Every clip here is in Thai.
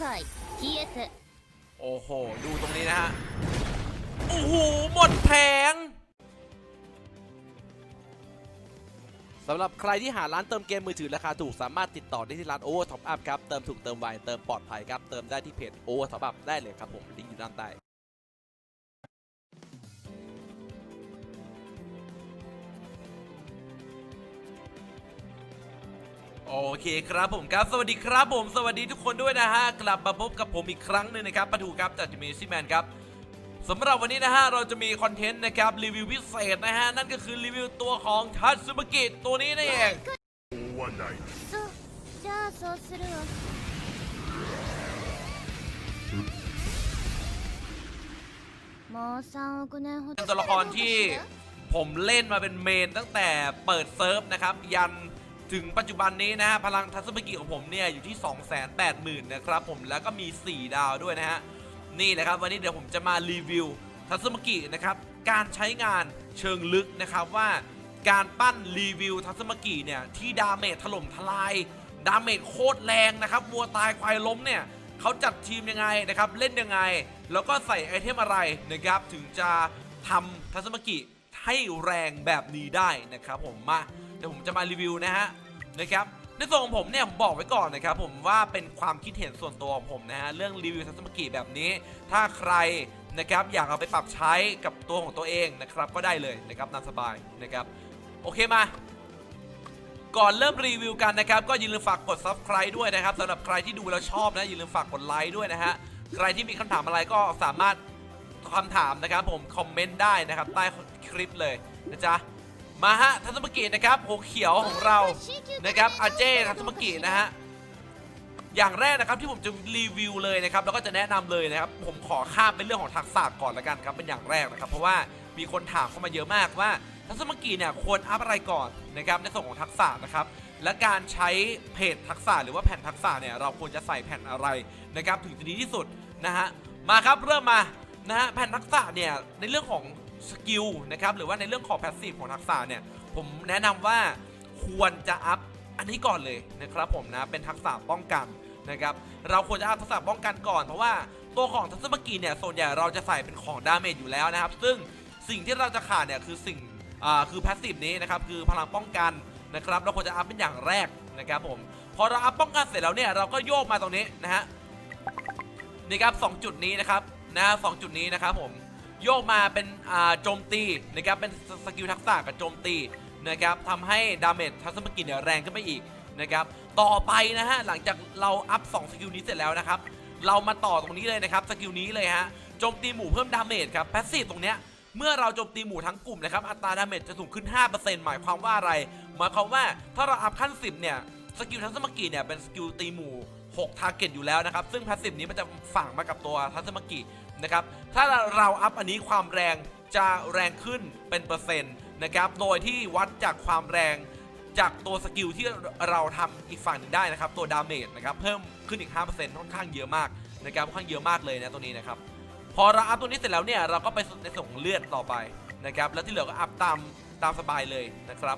界消えて โอ้โห ดูตรงนี้นะฮะ โอ้โห หมดแผงสำหรับใครที่หาร้านเติมเกมมือถือราคาถูกสามารถติดต่อได้ที่ร้าน Over Top Up ครับ เติมถูกเติมไว เติมปลอดภัยครับ เติมได้ที่เพจ Over Top Up ได้เลยครับผมลิงก์อยู่ด้านใต้ โอเคครับผมครับสวัสดีครับผม สวัสดีทุกคนด้วยนะฮะ กลับมาพบกับผมอีกครั้งหนึ่งนะครับปะทูครับจากจิมมี่ซีแมนครับสำหรับวันนี้นะฮะ เราจะมีคอนเทนต์นะครับ รีวิวพิเศษนะฮะ นั่นก็คือรีวิวตัวของทัตสึบกิตัวนี้นั่นเองว่าไหนนตัวละครที่ผมเล่นมาเป็นเมนตั้งแต่เปิดเซิร์ฟนะครับ ยัน ถึงปัจจุบันนี้นะฮะพลังทัศมกิของผมเนี่ยอยู่ที่ 280,000นะครับผมแล้วก็มี 4 ดาวด้วยนะฮะนี่นะครับวันนี้เดี๋ยวผมจะมารีวิวทัศมกินะครับการใช้งานเชิงลึกนะครับว่าการปั้นรีวิวทัศมกิเนี่ยที่ดาเมจถล่มทลายดาเมจโคตรแรงนะครับวัวตายควายล้มเนี่ยเขาจัดทีมยังไงนะครับเล่นยังไง แล้วก็ใส่ไอเทมอะไรนะครับถึงจะทำทัศมกิให้แรงแบบนี้ได้นะครับผมมาเดี๋ยวผมจะมารีวิวนะฮะ นะครับในส่วนของผมเนี่ยผมบอกไว้ก่อนนะครับผมว่าเป็นความคิดเห็นส่วนตัวของผมนะฮะเรื่องรีวิวทัศมกิแบบนี้ ถ้าใครนะครับอยากเอาไปปรับใช้กับตัวของตัวเองนะครับก็ได้เลยนะครับตามสบายนะครับโอเคมา ก่อนเริ่มรีวิวกันนะครับ ก็อย่าลืมฝากกด subscribe ด้วยนะครับสำหรับใครที่ดูแล้วชอบนะอย่าลืมฝากกดไลค์ด้วยนะฮะใครที่มีคำถามอะไรก็สามารถคำถามนะครับผมคอมเมนต์ได้นะครับใต้คลิปเลยนะจ๊ะ มาฮะทัศมกินะครับหัวเขียวของเรานะครับอาเจทัศมกินะฮะอย่างแรกนะครับที่ผมจะรีวิวเลยนะครับแล้วก็จะแนะนำเลยนะครับ ผมขอข้ามเป็นเรื่องของทักษะก่อนละกันครับเป็นอย่างแรกนะครับ เพราะว่ามีคนถามเข้ามาเยอะมากว่าทัศมกีเนี่ยควรอัพอะไรก่อนนะครับในส่วนของทักษะนะครับและการใช้เพจทักษะหรือว่าแผ่นทักษะเนี่ยเราควรจะใส่แผ่นอะไรนะครับถึงจะดีที่สุดนะฮะมาครับเริ่มมานะฮะแผ่นทักษะเนี่ยในเรื่องของ สกิลนะครับหรือว่าในเรื่องของแพสซีฟของทักษะเนี่ยผมแนะนำว่าควรจะอัพอันนี้ก่อนเลยนะครับผมนะเป็นทักษะป้องกันนะครับเราควรจะอัพทักษะป้องกันก่อนเพราะว่าตัวของทัศมกีเนี่ยส่วนใหญ่เราจะใส่เป็นของดาเมจอยู่แล้วนะครับ ซึ่งสิ่งที่เราจะขาดเนี่ยคือสิ่งอ่าคือแพสซีฟนี้นะครับคือพลังป้องกันนะครับเราควรจะอัพเป็นอย่างแรกนะครับผมพอเราอัพป้องกันเสร็จแล้วเนี่ยเราก็โยกมาตรงนี้นะฮะนี่ครับสองจุดนี้นะครับนะสองจุดนี้นะครับผม โยกมาเป็นโจมตีนะครับเป็นสกิลทักษะกับโจมตีนะครับทำให้ดาเมจทัศนกิจเนี่ยแรงขึ้นไปอีกนะครับต่อไปนะฮะหลังจากเราอัพ 2 สกิลนี้เสร็จแล้วนะครับเรามาต่อตรงนี้เลยนะครับสกิลนี้เลยฮะโจมตีหมู่เพิ่มดาเมจครับแพสซีฟตรงเนี้ยเมื่อเราโจมตีหมู่ทั้งกลุ่มนะครับอัตราดาเมจจะสูงขึ้น 5%หมายความว่าอะไร หมายความว่าถ้าเราอัพขั้น 10 เนี่ยสกิลทัศมกิเนี่ยเป็นสกิลตีหมู่ 6ทาร์เก็ตอยู่แล้วนะครับ ซึ่งพาสซีฟนี้มันจะฝังมากับตัวทัศมกินะครับ ถ้าเราอัพอันนี้ความแรงจะแรงขึ้นเป็นเปอร์เซ็นต์นะครับ โดยที่วัดจากความแรงจากตัวสกิลที่เราทำอีกฝั่งหนึ่งได้นะครับ ตัวดาเมจนะครับเพิ่มขึ้นอีก 5%ค่อนข้างเยอะมากนะครับค่อนข้างเยอะมากเลยนะตัวนี้นะครับ พอเราอัพตัวนี้เสร็จแล้วเนี่ยเราก็ไปในส่งเลือดต่อไปนะครับ แล้วที่เหลือก็อัพตามตามสบายเลยนะครับ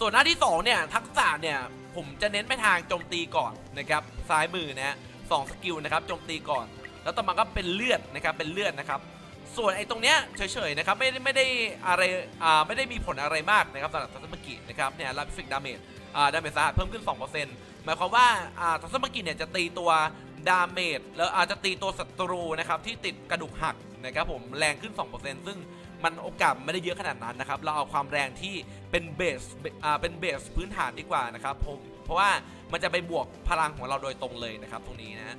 ส่วนหน้าที่2เนี่ยทักษะเนี่ย ผมจะเน้นไปทางโจมตีก่อนนะครับซ้ายมือนะฮะสองสกิลนะครับโจมตีก่อน แล้วต่อมาก็เป็นเลือดนะครับเป็นเลือดนะครับ ส่วนไอ้ตรงเนี้ยเฉยๆนะครับไม่ได้ไม่ได้อะไรอ่าไม่ได้มีผลอะไรมากนะครับสำหรับทัศมกินะครับเนี่ยรับฟิกดาเมจอ่าดาเมจสาหัสเพิ่มขึ้น 2%หมายความว่าอ่าทัศมกิเนี่ยจะตีตัวดาเมจแล้วอาจจะตีตัวศัตรูนะครับที่ติดกระดูกหักนะครับผมแรงขึ้น 2%ซึ่งมันโอกาสไม่ได้เยอะขนาดนั้นนะครับ เราเอาความแรงที่เป็นเบสอ่าเป็นเบสพื้นฐานดีกว่านะครับผม เพราะว่ามันจะไปบวกพลังของเราโดยตรงเลยนะครับ ตรงนี้นะ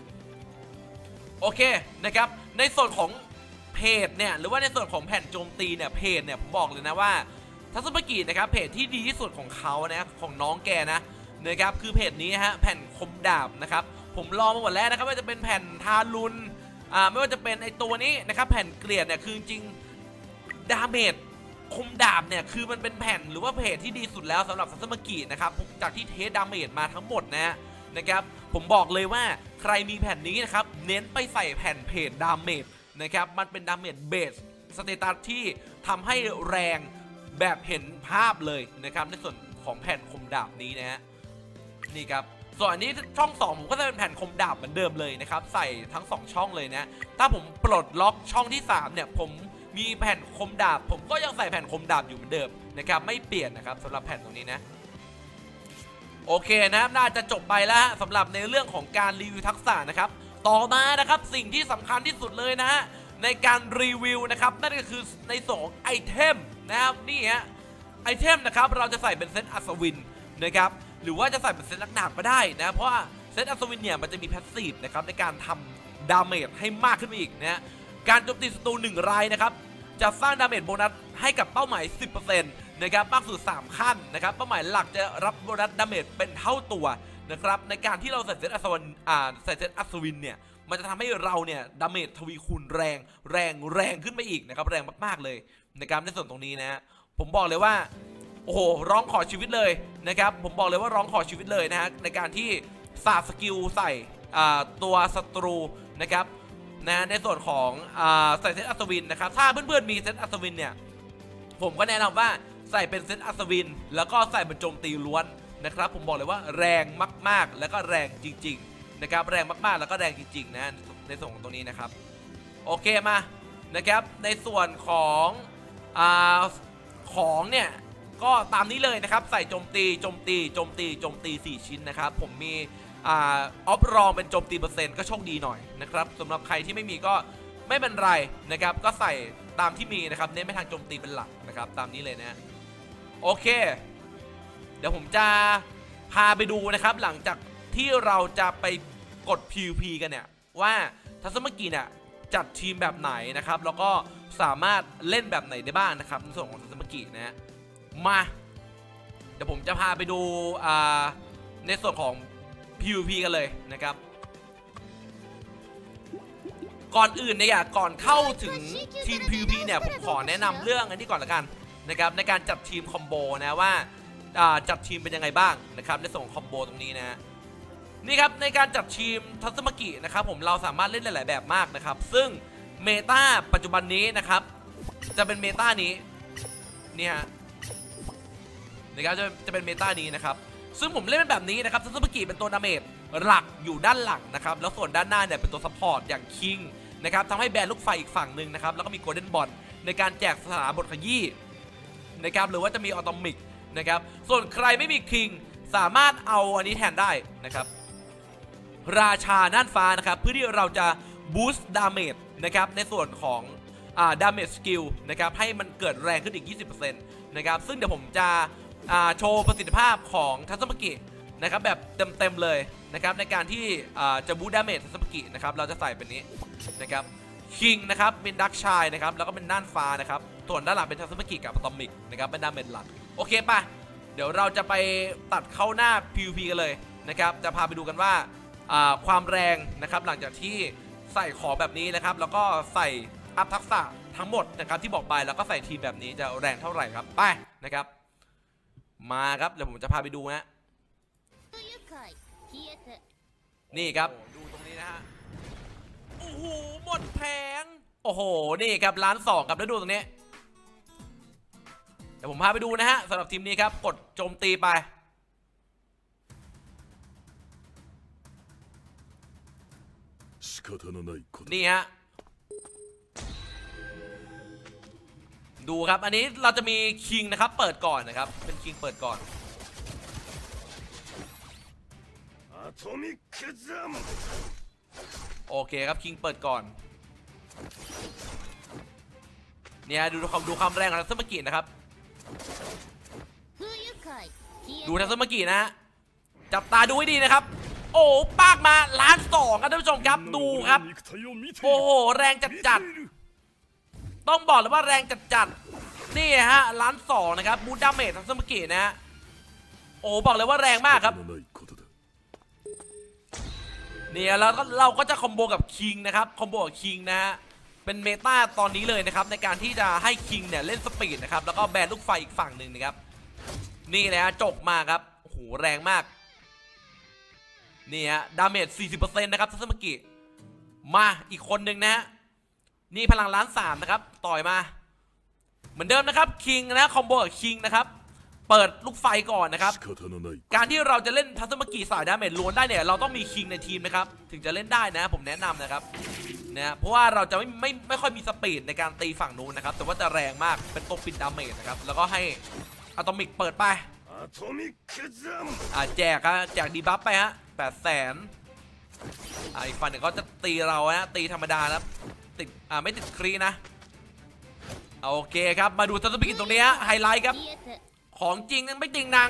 โอเคนะครับ ในส่วนของเพจเนี่ยหรือว่าในส่วนของแผ่นโจมตีเนี่ยเพจเนี่ยผมบอกเลยนะว่าทัศนกินะครับเพจที่ดีที่สุดของเขานะของน้องแกนะนะครับคือเพจนี้ฮะแผ่นคมดาบนะครับผมลองมาหมดแล้วนะครับไม่ว่าจะเป็นแผ่นทารุนอ่าไม่ว่าจะเป็นไอตัวนี้นะครับแผ่นเกลียดเนี่ยคือจริงดาเมจ คมดาบเนี่ยคือมันเป็นแผ่นหรือว่าเพจที่ดีสุดแล้วสำหรับทัศนกินะครับจากที่เทสดาเมจมาทั้งหมดนะฮะนะครับผมบอกเลยว่าใครมีแผ่นนี้นะครับเน้นไปใส่แผ่นเพจดาเมจนะครับมันเป็นดาเมจเบสสเตตัสที่ทำให้แรงแบบเห็นภาพเลยนะครับในส่วนของแผ่นคมดาบนี้นะฮะนี่ครับส่วนอันนี้ช่อง 2 ผมก็จะเป็นแผ่นคมดาบเหมือนเดิมเลยนะครับ ใส่ทั้ง 2 ช่องเลยนะ ถ้าผมปลดล็อกช่องที่ 3 เนี่ย ผม มีแผ่นคมดาบ ผมก็ยังใส่แผ่นคมดาบอยู่เหมือนเดิมนะครับไม่เปลี่ยนนะครับสำหรับแผ่นตรงนี้นะโอเคนะครับน่าจะจบไปแล้วสำหรับในเรื่องของการรีวิวทักษะนะครับ ต่อมานะครับสิ่งที่สำคัญที่สุดเลยนะฮะในการรีวิวนะครับนั่นก็คือในส่วนของไอเทมนะครับนี่ฮะไอเทมนะครับเราจะใส่เป็นเซตอัศวินนะครับหรือว่าจะใส่เป็นเซตนักดาก็ได้นะเพราะว่าเซตอัศวินเนี่ยมันจะมีแพสซีฟนะครับในการทำดาเมจให้มากขึ้นไปอีกนะฮะ การโจมตีศัตรูหนึ่งรายนะครับจะสร้างดาเมจโบนัสให้กับเป้าหมาย 10%นะครับมากสุด 3 ขั้นนะครับเป้าหมายหลักจะรับโบนัสดาเมจเป็นเท่าตัวนะครับในการที่เราใส่เซตอัศวินอ่าใส่เซตอัศวินเนี่ยมันจะทำให้เราเนี่ยดาเมจทวีคูณแรงแรงแรงขึ้นไปอีกนะครับแรงมากๆเลยนะครับในส่วนตรงนี้นะผมบอกเลยว่าโอ้โหร้องขอชีวิตเลยนะครับผมบอกเลยว่าร้องขอชีวิตเลยนะฮะในการที่สาดสกิลใส่ตัวศัตรูนะครับ นะในส่วนของอาใส่เซตอัศวินนะครับถ้าเพื่อนๆมีเซตอัศวินเนี่ยผมก็แนะนำว่าใส่เป็นเซตอัศวิน แล้วก็ใส่เป็นโจมตีล้วนนะครับ ผมบอกเลยว่าแรงมากๆ แล้วก็แรงจริง ๆ นะครับแรงมากๆ แล้วก็แรงจริง ๆ นะในส่วนของตรงนี้นะครับ โอเคมานะครับในส่วนของอาของเนี่ยก็ตามนี้เลยนะครับ ใส่โจมตีโจมตีโจมตีโจมตี 4 ชิ้นนะครับ ผมมี ออฟรองเป็นโจมตีเปอร์เซ็นต์ก็โชคดีหน่อยนะครับสำหรับใครที่ไม่มีก็ไม่เป็นไรนะครับ ก็ใส่ตามที่มีนะครับเน้นไปทางโจมตีเป็นหลักนะครับ ตามนี้เลยนะโอเค เดี๋ยวผมจะพาไปดูนะครับ หลังจากที่เราจะไปกด PVP กันเนี่ย ว่าทัศมกีเนี่ยจัดทีมแบบไหนนะครับ แล้วก็สามารถเล่นแบบไหนได้บ้างนะครับในส่วนของทัศมกีนะมา เดี๋ยวผมจะพาไปดูในส่วนของ PVP กันเลยนะครับ ก่อนอื่นเนี่ยก่อนเข้าถึงทีม PVP เนี่ยผมขอแนะนำเรื่องอันนี้ก่อนละกันนะครับในการจัดทีมคอมโบนะว่าจัดทีมเป็นยังไงบ้างนะครับในส่วนของคอมโบตรงนี้นะนี่ครับในการจัดทีมทัศมกินะครับผมเราสามารถเล่นหลาย ๆ แบบมากนะครับ ซึ่งเมตาปัจจุบันนี้นะครับ จะเป็นเมตานี้เนี่ยนะครับจะจะเป็นเมตานี้นะครับ ซึ่งผมเล่นเป็นแบบนี้นะครับทัศมกิเป็นตัวดาเมจหลักอยู่ด้านหลังนะครับแล้วส่วนด้านหน้าเนี่ยเป็นตัวซัพพอร์ตอย่างคิงนะครับทำให้แบนลูกไฟอีกฝั่งหนึ่งนะครับแล้วก็มีโกลเด้นบอลในการแจกสถาบทขยี้นะครับหรือว่าจะมีออโตมิกนะครับส่วนใครไม่มีคิงสามารถเอาอันนี้แทนได้นะครับราชาน่านฟ้านะครับเพื่อที่เราจะบูสต์ดาเมจนะครับในส่วนของอ่าดาเมจสกิลนะครับให้มันเกิดแรงขึ้นอีก 20%นะครับซึ่งเดี๋ยวผมจะ โชว์ประสิทธิภาพของทัศมกินะครับแบบเต็มๆเลยนะครับในการที่จะบูดาเมจทัศมกินะครับเราจะใส่เป็นนี้นะครับคิงนะครับเป็นดักชายนะครับแล้วก็เป็นน่านฟ้านะครับส่วนด้านหลังเป็นทัศมกิกับอะตอมิกนะครับเป็นดาเมจหลักโอเคป่ะเดี๋ยวเราจะไปตัดเข้าหน้า PVP กันเลยนะครับจะพาไปดูกันว่าอ่าความแรงนะครับหลังจากที่ใส่ของแบบนี้นะครับ แล้วก็ใส่อัพทักษะทั้งหมดนะครับที่บอกไปแล้วก็ใส่ทีมแบบนี้จะแรงเท่าไหร่ครับไปนะครับ มาครับเดี๋ยวผมจะพาไปดูนะนี่ครับดูตรงนี้นะฮะโอ้โหหมดแผงโอ้โหนี่ครับล้านสองครับแล้วดูตรงนี้เดี๋ยวผมพาไปดูนะฮะสำหรับทีมนี้ครับกดโจมตีไปนี่ฮะ ดูครับ อันนี้เราจะมีคิงนะครับ เปิดก่อนนะครับ เป็นคิงเปิดก่อนโอเคครับคิงเปิดก่อน เนี่ยดูความดูความแรงของทัศมกินะครับ ดูทัศมกินะจับตาดูให้ดีนะครับ โอ้ปากมาล้านสองครับท่านผู้ชมครับดูครับ โอ้โหแรงจัดจัด ต้องบอกเลยว่าแรงจัดๆนี่ฮะล้านสองนะครับบูดาเมททัมสมกินะฮะโอ้บอกเลยว่าแรงมากครับเนี่ยแล้วก็เราก็จะคอมโบกับคิงนะครับคอมโบกับคิงนะฮะเป็นเมตาตอนนี้เลยนะครับในการที่จะให้คิงเนี่ยเล่นสปีดนะครับแล้วก็แบนลูกไฟอีกฝั่งหนึ่งนะครับนี่นะฮะจบมาครับโหแรงมากนี่ฮะดาเมจ40%นะครับทัสมกิมาอีกคนหนึ่งนะฮะนี่พลังล้านสามนะครับ ต่อยมา เหมือนเดิมนะครับคิงนะคอมโบกับคิงนะครับเปิดลูกไฟก่อนนะครับ การที่เราจะเล่นทัศมกีสายดาเมจล้วนได้เนี่ยเราต้องมีคิงในทีมนะครับ ถึงจะเล่นได้นะผมแนะนำนะครับเนะเพราะว่าเราจะไม่ไม่ไม่ค่อยมีสปีดในการตีฝั่งนู้นนะครับ แต่ว่าจะแรงมากเป็นตัวปิดดาเมจนะครับ แล้วก็ให้อะตอมิกเปิดไปอ่าแจกฮะแจกดีบัฟไปฮะแปดแสนอ่าอีกฝั่งเนึ่งเขาจะตีเราฮะตีธรรมดานะติดอ่าไม่ติดครีนะ โอเคครับมาดูซัตสปินตรงนี้ไฮไลท์ครับ ของจริงนังไม่จริงนัง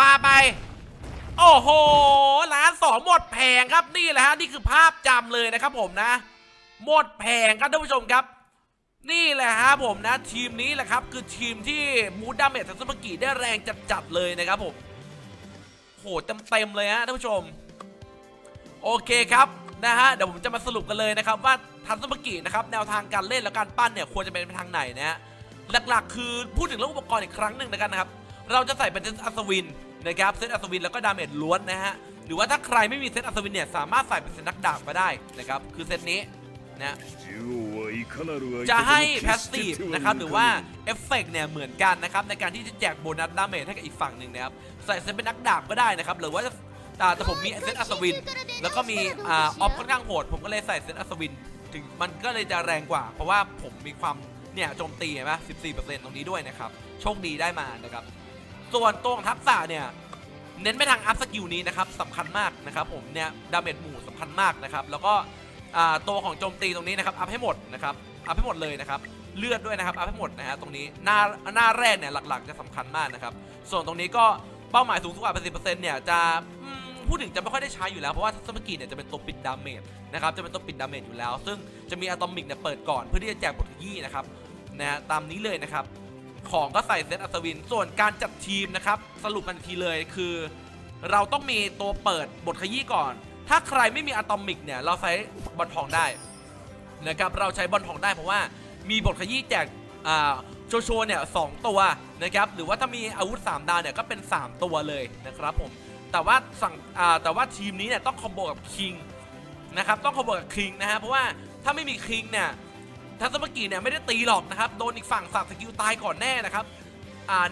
ปาไป โอ้โหล้านสองหมดแผงครับนี่แหละฮะนี่คือภาพจำเลยนะครับผมนะ หมดแผงครับท่านผู้ชมครับ นี่แหละฮะผมนะ ทีมนี้แหละครับ คือทีมที่มูดดาเมจทัสปกิได้แรงจัดๆเลยนะครับผมโหเต็มเต็มเลยฮะท่านผู้ชม โอเคครับ นะฮะเดี๋ยวผมจะมาสรุปกันเลยนะครับว่าทันสมกินะครับแนวทางการเล่นและการปั้นเนี่ยควรจะเป็นไปทางไหนนะฮะหลักๆ คือพูดถึงเรื่องอุปกรณ์อีกครั้งหนึ่งนะครับ เราจะใส่เป็นเซตอัศวินนะครับเซตอัศวินแล้วก็ดาเมจล้วนนะฮะหรือว่าถ้าใครไม่มีเซตอัศวินเนี่ยสามารถใส่เป็นเซตนักดาบก็ได้นะครับคือเซตนี้นะจะให้แพสซีฟนะครับหรือว่าเอฟเฟกเนี่ยเหมือนกันนะครับในการที่จะแจกโบนัสดาเมจให้กับอีกฝั่งหนึ่งนะครับใส่เซตเป็นนักดาบก็ได้นะครับหรือว่า อ่าแต่ผมมีเซตอัศวิน แล้วก็มีอ่าออฟค่อนข้างโหด ผมก็เลยใส่เซตอัศวิน ถึงมันก็เลยจะแรงกว่า เพราะว่าผมมีความเนี่ยโจมตีเห็นไหม14%ตรงนี้ด้วยนะครับ โชคดีได้มานะครับ ส่วนตัวของทักษะเนี่ย เน้นไปทางอัพสกิลนี้นะครับสำคัญมากนะครับ ผมเนี่ยดาเมจหมู่สำคัญมากนะครับ แล้วก็อ่าตัวของโจมตีตรงนี้นะครับ อัพให้หมดนะครับ อัพให้หมดเลยนะครับ เลือดด้วยนะครับ อัพให้หมดนะฮะตรงนี้ หน้าหน้าแรกเนี่ยหลักๆจะสำคัญมากนะครับ ส่วนตรงนี้ก็เป้าหมายสูงสุดกว่า80%เนี่ยจะ พูดถึงจะไม่ค่อยได้ใช้อยู่แล้ว เพราะว่าทัศนกิเนี่ยจะเป็นตัวปิดดาเมจนะครับจะเป็นตัวปิดดาเมจอยู่แล้ว ซึ่งจะมีอะตอมิกเนี่ยเปิดก่อนเพื่อที่จะแจกบทขยี้นะครับนะฮะตามนี้เลยนะครับของก็ใส่เซตอัศวิน ส่วนการจัดทีมนะครับสรุปกันทีเลยคือ เราต้องมีตัวเปิดบทขยี้ก่อน ถ้าใครไม่มีอะตอมิกเนี่ยเราใช้บอลทองได้นะครับเราใช้บอลทองได้เพราะว่ามีบทขยี้แจกโชโชเนี่ยสองตัวนะครับหรือว่าถ้ามีอาวุธ 3 ดาวเนี่ยก็เป็น 3 ตัวเลยนะครับผม แต่ว่าสั่งแต่ว่าทีมนี้เนี่ยต้องคอมโบกับคิงนะครับต้องคอมโบกับคิงนะฮะเพราะว่าถ้าไม่มีคิงเนี่ยทัศมกิเนี่ยไม่ได้ตีหรอกนะครับโดนอีกฝั่งสับสกิลตายก่อนแน่นะครับ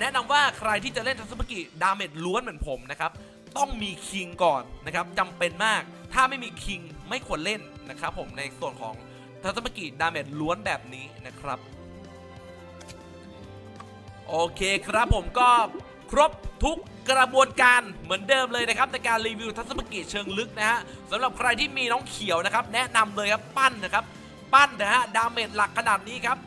แนะนำว่าใครที่จะเล่นทัศมกิดาเมจล้วนเหมือนผมนะครับต้องมีคิงก่อนนะครับจำเป็นมากถ้าไม่มีคิงไม่ควรเล่นนะครับผมในส่วนของทัศมกิดาเมจล้วนแบบนี้นะครับโอเคครับผมก็ครบทุก กระบวนการเหมือนเดิมเลยนะครับในการรีวิวทัศนกิเชิงลึกนะฮะสำหรับใครที่มีน้องเขียวนะครับ แนะนำเลยครับปั้นนะครับ ปั้นนะฮะดาเมจหลักขนาดนี้ครับ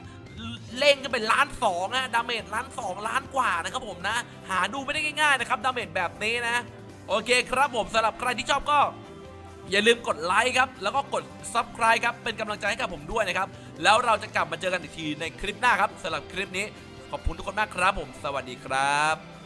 เล่นกันเป็นล้านสองฮะดาเมจล้านสองล้านกว่านะครับผมนะ หาดูไม่ได้ง่ายๆนะครับดาเมจแบบนี้นะ โอเคครับผมสำหรับใครที่ชอบก็อย่าลืมกดไลค์ครับ แล้วก็กด Subscribe ครับ เป็นกำลังใจให้กับผมด้วยนะครับ แล้วเราจะกลับมาเจอกันอีกทีในคลิปหน้าครับสำหรับคลิปนี้ ขอบคุณทุกคนมากครับผม สวัสดีครับ